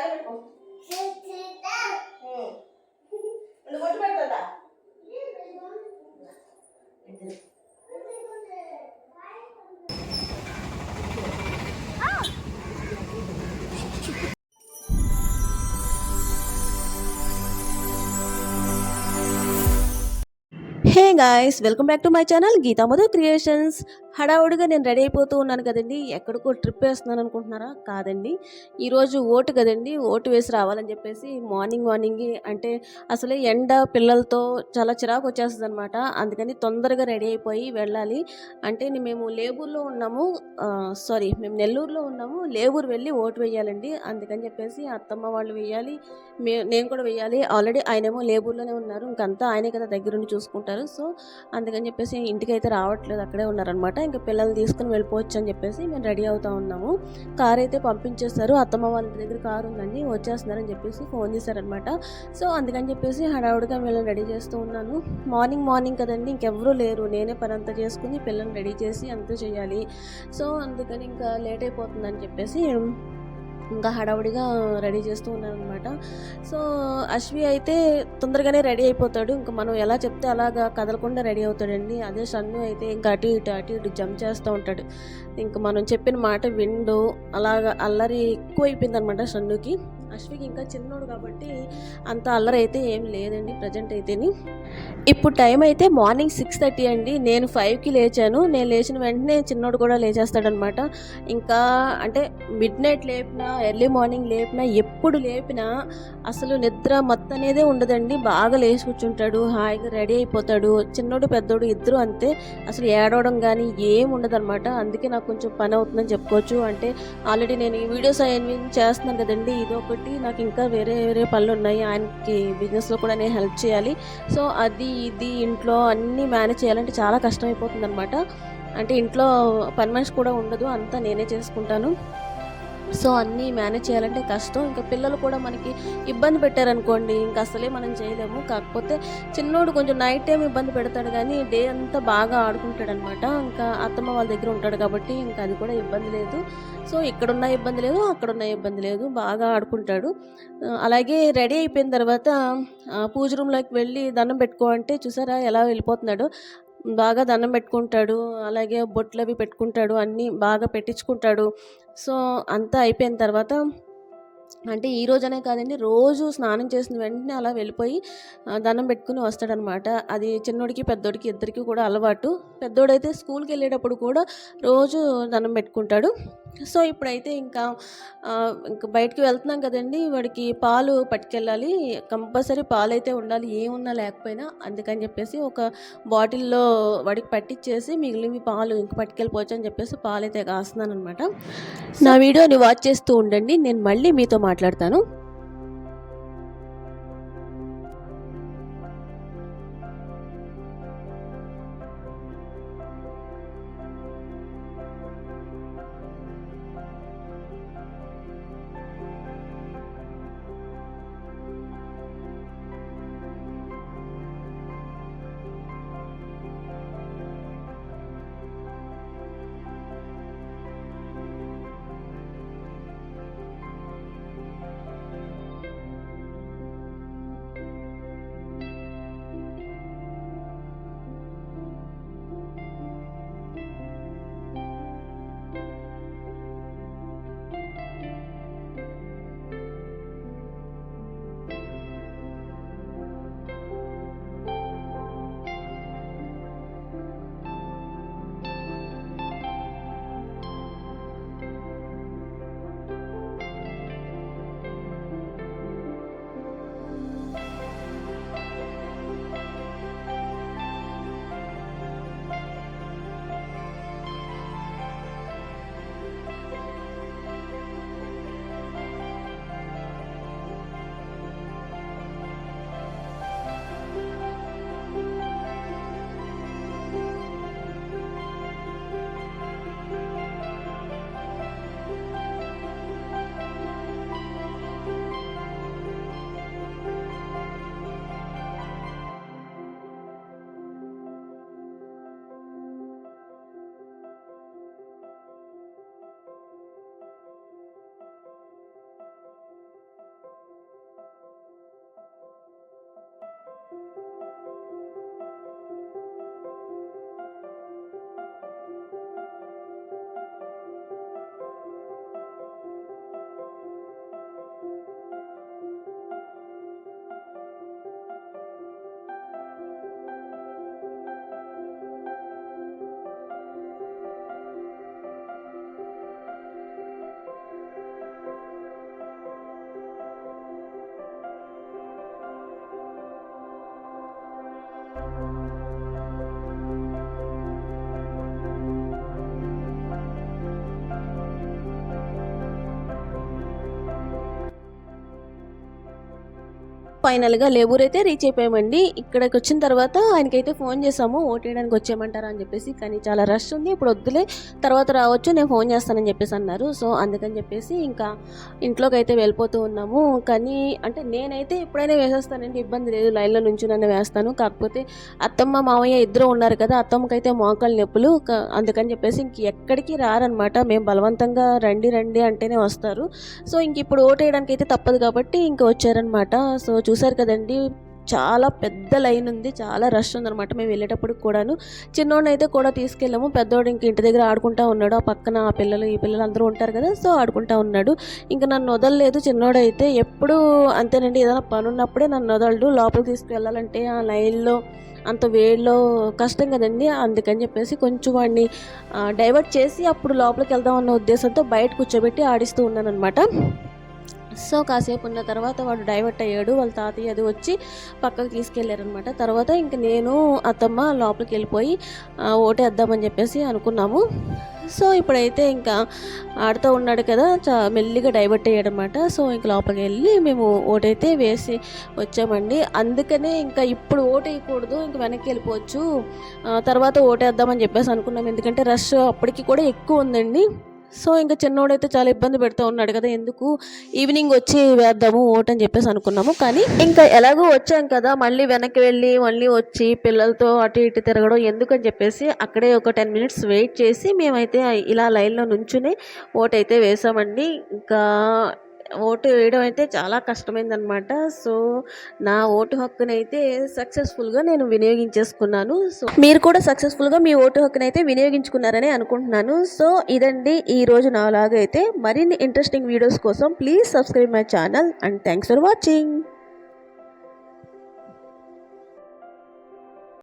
అది పెట్టుకో ఉమ్. నువ్వు కొట్టు పెడుతుందా hey guys welcome back to my channel Geetha Madhu creations హడావుడిగా నేను రెడీ అయిపోతూ ఉన్నాను కదండి ఎక్కడికో ట్రిప్ వేస్తున్నాను అనుకుంటున్నారా కాదండి ఈరోజు ఓటు కదండి ఓటు వేసి రావాలని చెప్పేసి మార్నింగ్ మార్నింగ్ అంటే అసలే ఎండ పిల్లలతో చాలా చిరాకు వచ్చేస్తుంది అనమాట అందుకని తొందరగా రెడీ అయిపోయి వెళ్ళాలి అంటే మేము లేబూర్లో ఉన్నాము సారీ మేము నెల్లూరులో ఉన్నాము లేబూర్ వెళ్ళి ఓటు వేయాలండి అందుకని చెప్పేసి అత్తమ్మ వాళ్ళు వేయాలి మే నేను కూడా వేయాలి ఆల్రెడీ ఆయనేమో లేబూర్లోనే ఉన్నారు ఇంకంతా ఆయనే కదా దగ్గరుండి చూసుకుంటారు సో అందుకని చెప్పేసి ఇంటికైతే రావట్లేదు అక్కడే ఉన్నారనమాట ఇంకా పిల్లల్ని తీసుకుని వెళ్ళిపోవచ్చు అని చెప్పేసి మేము రెడీ అవుతా ఉన్నాము కార్ అయితే పంపించేస్తారు అత్తమ్మ వాళ్ళ దగ్గర కారు ఉందండి వచ్చేస్తున్నారని చెప్పేసి ఫోన్ చేశారనమాట సో అందుకని చెప్పేసి హడావుడిగా వీళ్ళని రెడీ చేస్తూ ఉన్నాను మార్నింగ్ మార్నింగ్ కదండి ఇంకెవరూ లేరు నేనే పని అంతా చేసుకుని పిల్లల్ని రెడీ చేసి అంతా చేయాలి సో అందుకని ఇంకా లేట్ అయిపోతుందని చెప్పేసి ఇంకా హడావుడిగా రెడీ చేస్తూ ఉన్నాను అనమాట సో అశ్వి అయితే తొందరగానే రెడీ అయిపోతాడు ఇంకా మనం ఎలా చెప్తే అలాగా కదలకుండా రెడీ అవుతాడండి అదే షన్ను అయితే ఇంకా అటు ఇటు అటు ఇటు జంప్ చేస్తూ ఉంటాడు ఇంకా మనం చెప్పిన మాట విండు అలాగా అల్లరి ఎక్కువ అయిపోయింది అనమాట షన్నుకి అశ్విక్ ఇంకా చిన్నోడు కాబట్టి అంత అల్లరి అయితే ఏం లేదండి ప్రజెంట్ అయితేని ఇప్పుడు టైం అయితే మార్నింగ్ సిక్స్ థర్టీ అండి నేను ఫైవ్కి లేచాను నేను లేచిన వెంటనే చిన్నోడు కూడా లేచేస్తాడనమాట ఇంకా అంటే మిడ్ నైట్ లేపినా ఎర్లీ మార్నింగ్ లేపినా ఎప్పుడు లేపినా అసలు నిద్ర మొత్తం అనేదే ఉండదండి బాగా లేచి కూర్చుంటాడు హాయిగా రెడీ అయిపోతాడు చిన్నోడు పెద్దోడు ఇద్దరు అంతే అసలు ఏడవడం కానీ ఏం ఉండదన్నమాట అందుకే నాకు కొంచెం పని అవుతుందని చెప్పుకోవచ్చు అంటే ఆల్రెడీ నేను ఈ వీడియోస్ అవన్నీ చేస్తున్నాను కదండి ఇది ఒకటి కాబట్టి నాకు ఇంకా వేరే వేరే పనులు ఉన్నాయి ఆయనకి బిజినెస్లో కూడా నేను హెల్ప్ చేయాలి సో అది ఇది ఇంట్లో అన్నీ మేనేజ్ చేయాలంటే చాలా కష్టమైపోతుంది అనమాట అంటే ఇంట్లో పని మనిషి కూడా ఉండదు అంతా నేనే చేసుకుంటాను సో అన్నీ మేనేజ్ చేయాలంటే కష్టం ఇంకా పిల్లలు కూడా మనకి ఇబ్బంది పెట్టారనుకోండి ఇంకా అసలే మనం చేయలేము కాకపోతే చిన్నోడు కొంచెం నైట్ టైం ఇబ్బంది పెడతాడు కానీ డే అంతా బాగా ఆడుకుంటాడు అనమాట ఇంకా అత్తమ్మ వాళ్ళ దగ్గర ఉంటాడు కాబట్టి ఇంకా అది కూడా ఇబ్బంది లేదు సో ఇక్కడున్న ఇబ్బంది లేదు అక్కడున్న ఇబ్బంది లేదు బాగా ఆడుకుంటాడు అలాగే రెడీ అయిపోయిన తర్వాత పూజ రూమ్లోకి వెళ్ళి దండం పెట్టుకో అంటే చూసారా ఎలా వెళ్ళిపోతున్నాడు బాగా దండం పెట్టుకుంటాడు అలాగే బొట్లు అవి పెట్టుకుంటాడు అన్నీ బాగా పెట్టించుకుంటాడు సో అంతా అయిపోయిన తర్వాత అంటే ఈ రోజనే కాదండి రోజు స్నానం చేసిన వెంటనే అలా వెళ్ళిపోయి దండం పెట్టుకుని వస్తాడనమాట అది చిన్నోడికి పెద్దోడికి ఇద్దరికి కూడా అలవాటు పెద్దోడైతే స్కూల్కి వెళ్ళేటప్పుడు కూడా రోజు దండం పెట్టుకుంటాడు సో ఇప్పుడైతే ఇంకా ఇంకా బయటకు వెళ్తున్నాం కదండి వాడికి పాలు పట్టుకెళ్ళాలి కంపల్సరీ పాలు అయితే ఉండాలి ఏమున్నా లేకపోయినా అందుకని చెప్పేసి ఒక బాటిల్లో వాడికి పట్టించేసి మిగిలినవి పాలు ఇంక పట్టుకెళ్ళిపోవచ్చు అని చెప్పేసి పాలు అయితే కాస్తున్నాను అనమాట నా వీడియోని వాచ్ చేస్తూ ఉండండి నేను మళ్ళీ మీతో మాట్లాడతాను ఫైనల్గా లేబూర్ అయితే రీచ్ అయిపోయామండి ఇక్కడికి వచ్చిన తర్వాత ఆయనకైతే ఫోన్ చేసాము ఓటేయడానికి వచ్చేయమంటారా అని చెప్పేసి కానీ చాలా రష్ ఉంది ఇప్పుడు వద్దులే తర్వాత రావచ్చు నేను ఫోన్ చేస్తానని చెప్పేసి అన్నారు సో అందుకని చెప్పేసి ఇంకా ఇంట్లోకి అయితే వెళ్ళిపోతూ ఉన్నాము కానీ అంటే నేనైతే ఎప్పుడైనా వేసేస్తానండి ఇబ్బంది లేదు లైన్లో నుంచి నన్ను వేస్తాను కాకపోతే అత్తమ్మ మామయ్య ఇద్దరు ఉన్నారు కదా అత్తమ్మకైతే మోకాలు నొప్పులు అందుకని చెప్పేసి ఇంక ఎక్కడికి రారనమాట మేము బలవంతంగా రండి రండి అంటేనే వస్తారు సో ఇంక ఇప్పుడు ఓటేయడానికి అయితే తప్పదు కాబట్టి ఇంక వచ్చారనమాట సో చూసారు కదండి చాలా పెద్ద లైన్ ఉంది చాలా రష్ ఉందనమాట మేము వెళ్ళేటప్పుడు కూడాను అయితే కూడా తీసుకెళ్ళాము పెద్దోడు ఇంక ఇంటి దగ్గర ఆడుకుంటా ఉన్నాడు ఆ పక్కన ఆ పిల్లలు ఈ పిల్లలు అందరూ ఉంటారు కదా సో ఆడుకుంటా ఉన్నాడు ఇంకా నన్ను వదలలేదు అయితే ఎప్పుడు అంతేనండి ఏదైనా పని ఉన్నప్పుడే నన్ను వదలడు లోపలికి తీసుకువెళ్ళాలంటే ఆ లైన్లో అంత వేడిలో కష్టం కదండి అందుకని చెప్పేసి కొంచెం వాడిని డైవర్ట్ చేసి అప్పుడు లోపలికి వెళ్దాం అన్న ఉద్దేశంతో బయట కూర్చోబెట్టి ఆడిస్తూ ఉన్నాను అనమాట సో కాసేపు ఉన్న తర్వాత వాడు డైవర్ట్ అయ్యాడు వాళ్ళ తాతయ్య అది వచ్చి పక్కకు తీసుకెళ్ళారనమాట తర్వాత ఇంక నేను అత్తమ్మ లోపలికి వెళ్ళిపోయి ఓటేద్దామని చెప్పేసి అనుకున్నాము సో ఇప్పుడైతే ఇంకా ఆడుతూ ఉన్నాడు కదా చా మెల్లిగా డైవర్ట్ అయ్యాడనమాట సో ఇంక లోపలికి వెళ్ళి మేము ఓటైతే వేసి వచ్చామండి అందుకనే ఇంకా ఇప్పుడు ఓటు వేయకూడదు ఇంక వెనక్కి వెళ్ళిపోవచ్చు తర్వాత ఓటేద్దామని చెప్పేసి అనుకున్నాం ఎందుకంటే రష్ అప్పటికి కూడా ఎక్కువ ఉందండి సో ఇంకా చిన్నోడైతే చాలా ఇబ్బంది పెడుతూ ఉన్నాడు కదా ఎందుకు ఈవినింగ్ వచ్చి వేద్దాము ఓటని చెప్పేసి అనుకున్నాము కానీ ఇంకా ఎలాగో వచ్చాం కదా మళ్ళీ వెనక్కి వెళ్ళి మళ్ళీ వచ్చి పిల్లలతో అటు ఇటు తిరగడం ఎందుకని చెప్పేసి అక్కడే ఒక టెన్ మినిట్స్ వెయిట్ చేసి మేమైతే ఇలా లైన్లో నుంచునే ఓటైతే వేసామండి ఇంకా ఓటు వేయడం అయితే చాలా కష్టమైందనమాట సో నా ఓటు హక్కునైతే సక్సెస్ఫుల్గా నేను వినియోగించేసుకున్నాను సో మీరు కూడా సక్సెస్ఫుల్గా మీ ఓటు హక్కునైతే వినియోగించుకున్నారని అనుకుంటున్నాను సో ఇదండి ఈరోజు రోజు నాలాగైతే మరిన్ని ఇంట్రెస్టింగ్ వీడియోస్ కోసం please subscribe my channel and thanks for watching